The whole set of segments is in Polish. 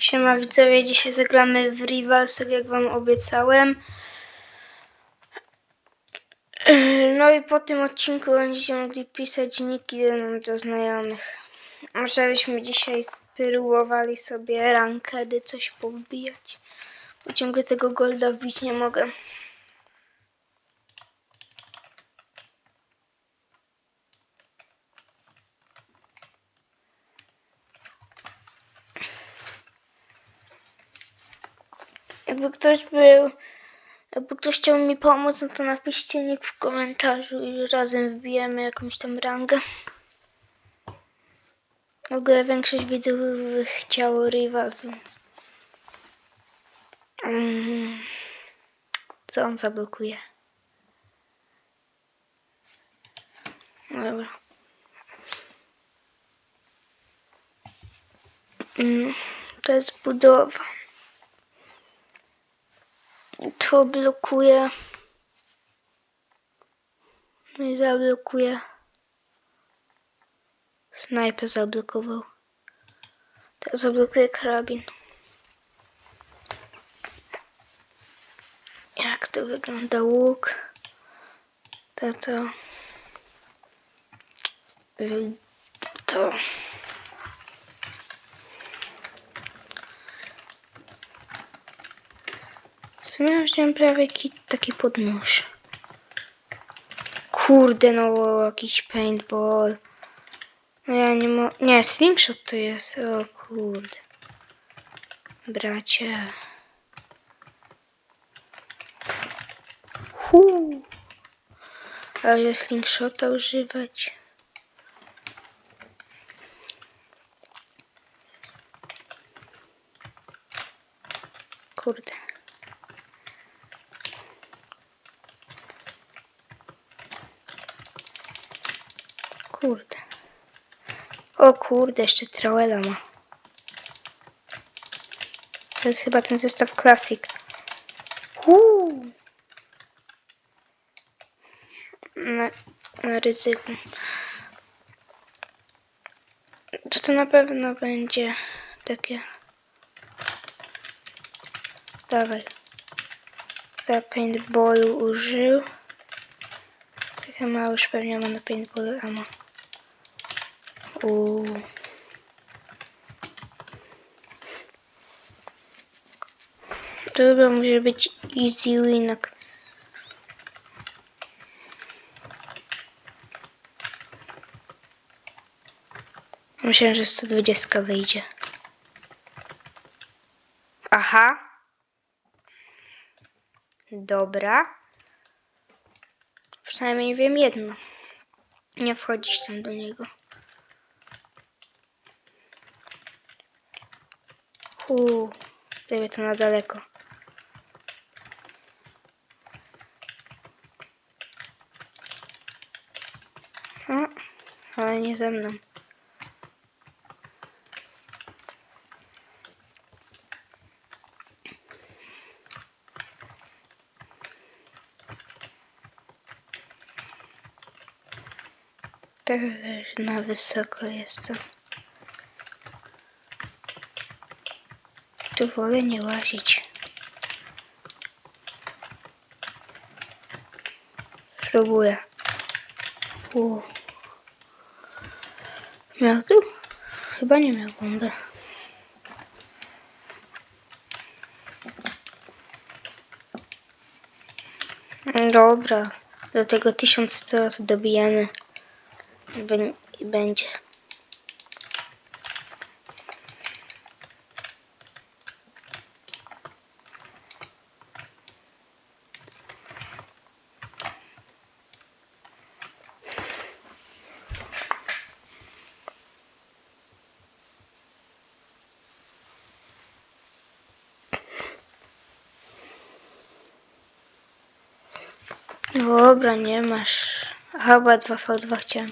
Siema widzowie, dzisiaj zagramy w Rivals, tak jak wam obiecałem. Yy, No i po tym odcinku będziecie mogli pisać niki do znajomych. Może byśmy dzisiaj spróbowali sobie rankedy, coś powbijać. Bo ciągle tego golda wbić nie mogę. Jakby ktoś był, jakby ktoś chciał mi pomóc, no to napiszcie nick w komentarzu i razem wbijemy jakąś tam rangę. W ogóle większość widzów chciało Rivals, więc... Mm. Co on zablokuje? Dobra. Mm, To jest budowa. To blokuje. No i zablokuje. Snajper zablokował. Teraz zablokuje karabin. Jak to wygląda łuk? To to. To. Wziąłem prawie kit taki pod nóż. Kurde, no jakiś paintball. No ja nie mo... Nie, slingshot to jest. O kurde. Bracie. Huu. Ale slingshota używać. Kurde. Kurde. O kurde, jeszcze Trauela ma. To jest chyba ten zestaw Classic. Uuu. Na, na ryzyku. To to na pewno będzie takie. Dawaj. Za paintballu użył. Takie małe już pewnie ma na paintballu ammo. Uuu. To chyba może być easy winek. Myślałem, że 120 wyjdzie. Aha. Dobra. Przynajmniej wiem jedno. Nie wchodzić tam do niego. Uuu, zrobię to na daleko. O, ale nie ze mną. Też na wysoko jestem. Tu wolę nie łazić. Spróbuję. U. Miał tu? Chyba nie miał bomby. Dobra. Do tego tysiąc teraz dobijemy. Będzie. Dobra, nie masz. Chyba 2v2 chciałem.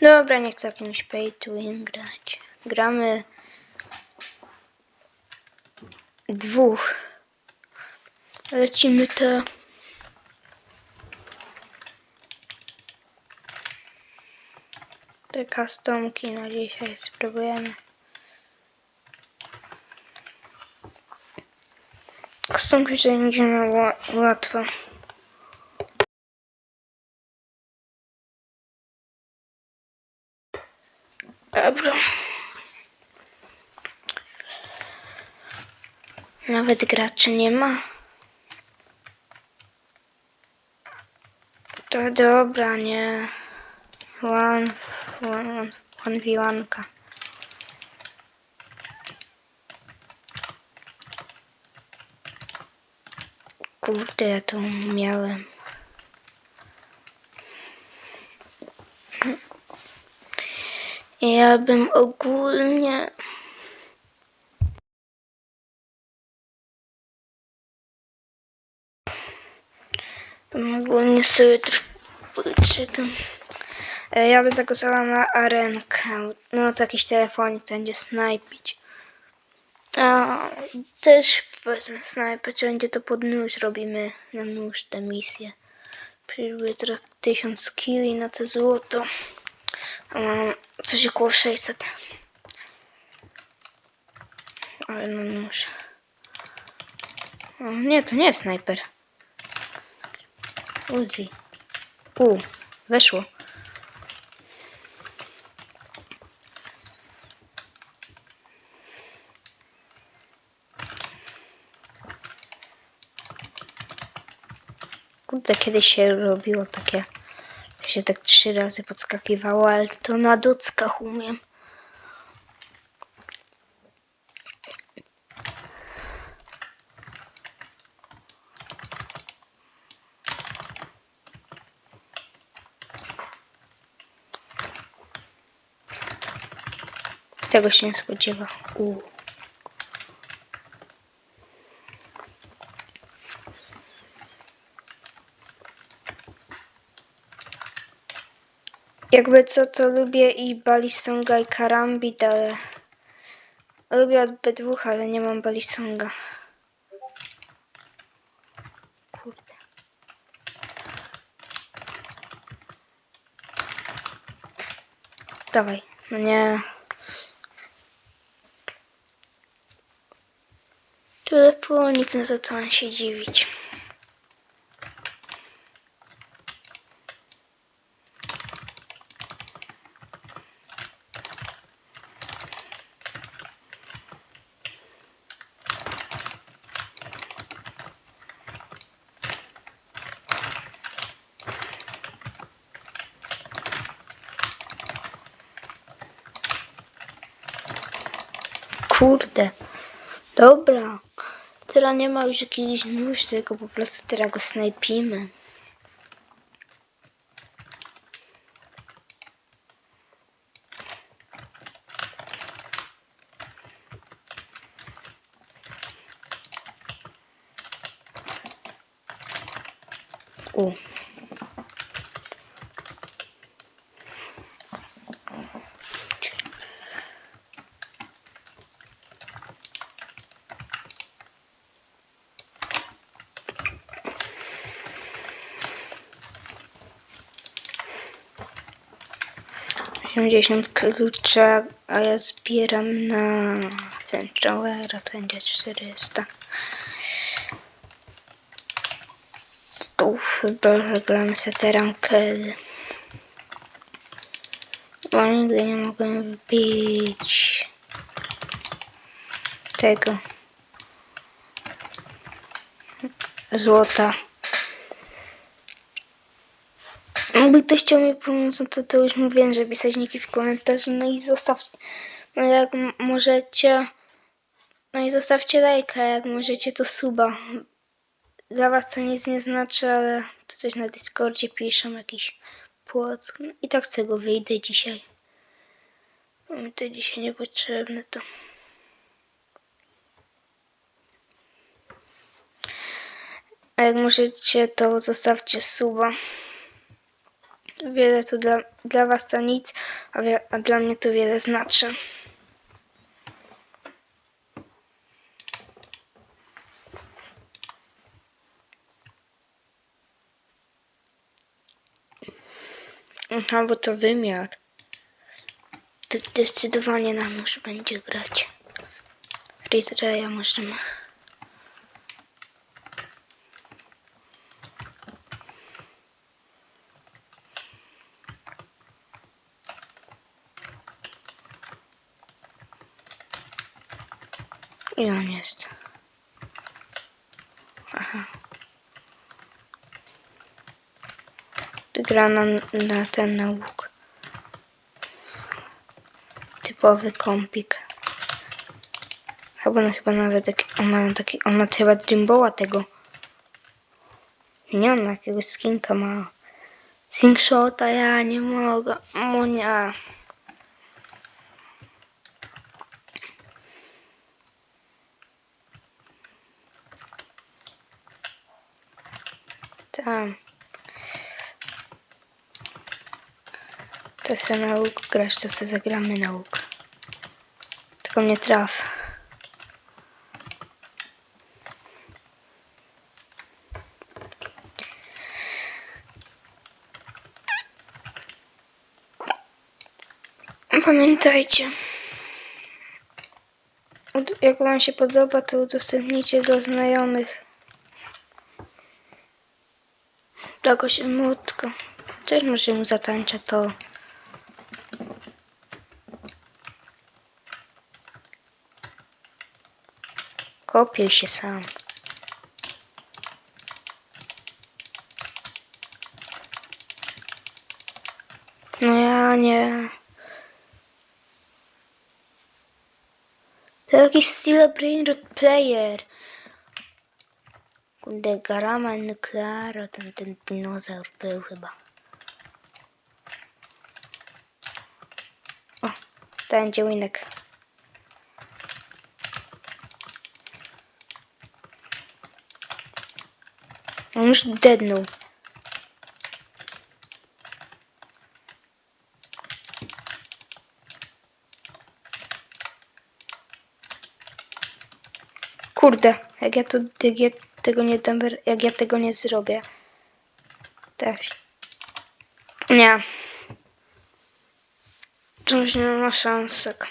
Dobra, nie chcę jakimś pay to win grać. Gramy dwóch. Lecimy te. Te customki na dzisiaj spróbujemy. Kostonki to będzie łatwo. Dobra. Nawet graczy nie ma. To dobra, nie. One, one, one v one. Kurde, ja to miałem. Ja bym ogólnie. Ogólnie sobie czekam. E, Ja bym zagłosowała na arenkę. No to jakiś telefonik to będzie snajpić. A też powiedzmy snajper, czy będzie to pod nóż robimy na nóż te misje. Przyjmuję trochę 1000 kili na to złoto. Mam coś około 600. Ale na nóż. O, nie, to nie jest snajper. Uzi. U, weszło. Kurde, kiedyś się robiło takie, się tak trzy razy podskakiwało, ale to na dockach umiem. Tego się nie spodziewa. Jakby co to lubię i Balisonga i Karambit, ale lubię obydwóch, ale nie mam Balisonga. Kurde. Dawaj, no nie. Telefonik, no to co mam się dziwić. Kurde. Dobra. Teraz nie ma już jakiś nóż, tylko po prostu teraz go snajpimy. 80 klucza, a ja zbieram na ten Jowera, to będzie 400. Tu chyba zagram seteram Kel. Bo nigdy nie mogłem wbić tego złota. Jakby ktoś chciał mi pomóc, no to, to już mówiłem, że pisać niki w komentarzu. No i zostawcie, no jak możecie, no i zostawcie lajka, jak możecie to suba. Dla was to nic nie znaczy, ale to coś na Discordzie piszą, jakiś płock. No I tak z tego wyjdę dzisiaj. Bo Mi to dzisiaj niepotrzebne to. A jak możecie, to zostawcie suba. Wiele to dla, dla was to nic, a, wie, a dla mnie to wiele znaczy. Aha, bo to wymiar. To zdecydowanie nam już będzie grać. Freeze Raya możemy. I on jest. Aha. Gra na, na ten na łuk. Typowy kompik. Albo no chyba nawet taki, on ma taki, on ma chyba Dreamboła tego. Nie, on ma jakiegoś skinka ma. Slingshota, ja nie mogę. Monia. Tam. To se na łuk grasz, to se zagramy na łuk. Tylko mnie traf. Pamiętajcie. Jak wam się podoba, to udostępnijcie do znajomych. Jakoś emotko. Też może mu zatańczę to. Kopiej się sam. No ja nie. To jakiś Steel Brain Player. Kurde, Garama Nuclearo, ten, ten dinozaur był chyba. O, ten będzie winek. On już. Kurde, jak ja to, jak ja tego nie dam, jak ja tego nie zrobię. Tak. Nie. Już nie ma szansek.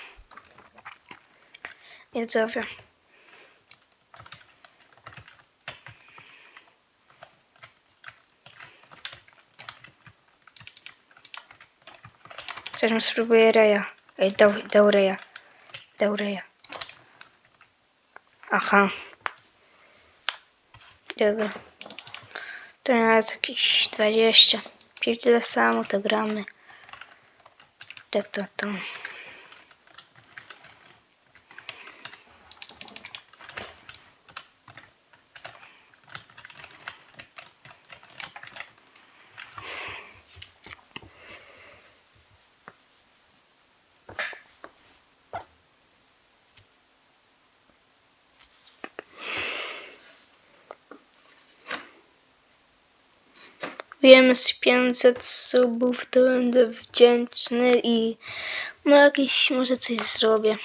Widzowie. Teraz spróbuję Reja. Ej, dał, dał Reja. Dał Reja. Aha. Dobra. To nawet jakieś 20. Czyli tyle samo to gramy. To, to, to. Wiem, z 500 subów to będę wdzięczny i no jakieś może coś zrobię.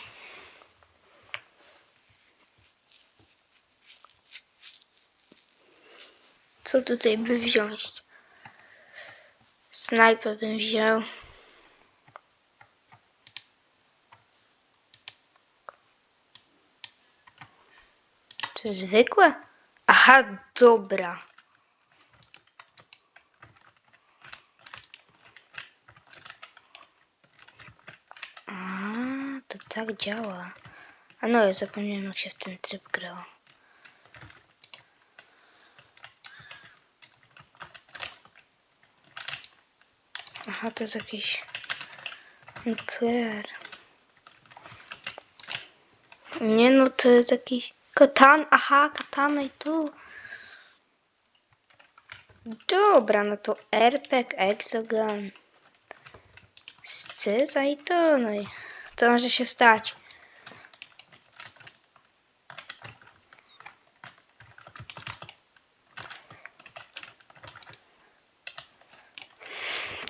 Co tutaj by wziąć? Snajper bym wziął. To zwykłe? Aha, dobra. A, to tak działa. A no, ja zapomniałem jak się w ten tryb grało. Aha, to jest jakiś nuclear. Nie no, to jest jakiś katan. Aha, katana i tu. Dobra, no to RPG Exogun. Scyza i no co może się stać?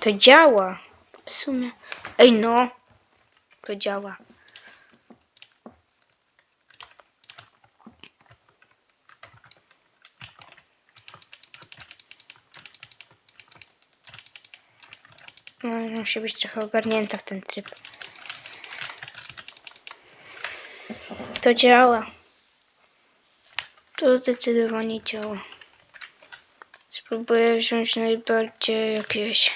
To działa. W sumie. Ej no. To działa. No, musi być trochę ogarnięta w ten tryb. To działa. To zdecydowanie działa. Spróbuję wziąć najbardziej jakieś...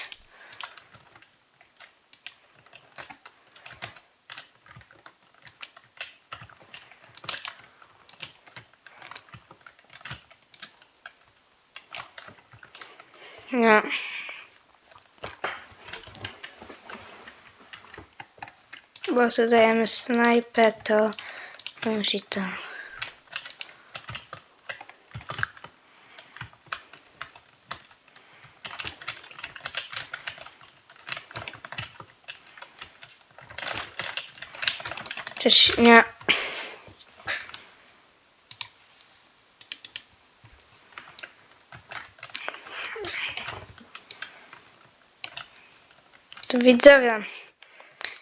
Nie. Bo sobie dajemy snajpę, to musi to. Coś nie. To widzowie.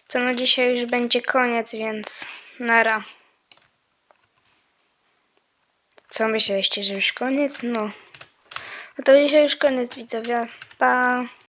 To na dzisiaj już będzie koniec, więc nara. Co myśleliście, że już koniec? No. No to dzisiaj już koniec widzowie. Pa.